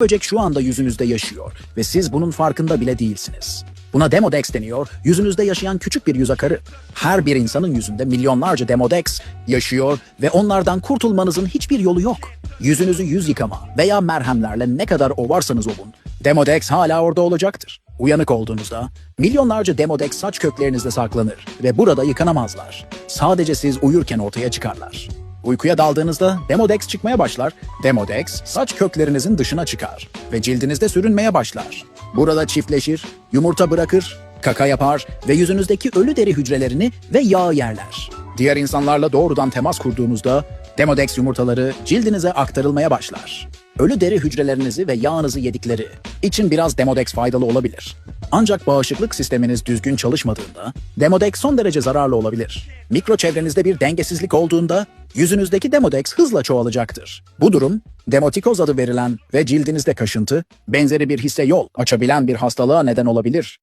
böcek şu anda yüzünüzde yaşıyor ve siz bunun farkında bile değilsiniz. Buna Demodex deniyor, yüzünüzde yaşayan küçük bir yüz akarı. Her bir insanın yüzünde milyonlarca Demodex yaşıyor ve onlardan kurtulmanızın hiçbir yolu yok. Yüzünüzü yüz yıkama veya merhemlerle ne kadar ovarsanız ovun, Demodex hala orada olacaktır. Uyanık olduğunuzda milyonlarca Demodex saç köklerinizde saklanır ve burada yıkanamazlar. Sadece siz uyurken ortaya çıkarlar. Uykuya daldığınızda Demodex çıkmaya başlar. Demodex saç köklerinizin dışına çıkar ve cildinizde sürünmeye başlar. Burada çiftleşir, yumurta bırakır, kaka yapar ve yüzünüzdeki ölü deri hücrelerini ve yağı yerler. Diğer insanlarla doğrudan temas kurduğunuzda Demodex yumurtaları cildinize aktarılmaya başlar. Ölü deri hücrelerinizi ve yağınızı yedikleri için biraz Demodex faydalı olabilir. Ancak bağışıklık sisteminiz düzgün çalışmadığında Demodex son derece zararlı olabilir. Mikro çevrenizde bir dengesizlik olduğunda yüzünüzdeki Demodex hızla çoğalacaktır. Bu durum demotikoz adı verilen ve cildinizde kaşıntı, benzeri bir hisse yol açabilen bir hastalığa neden olabilir.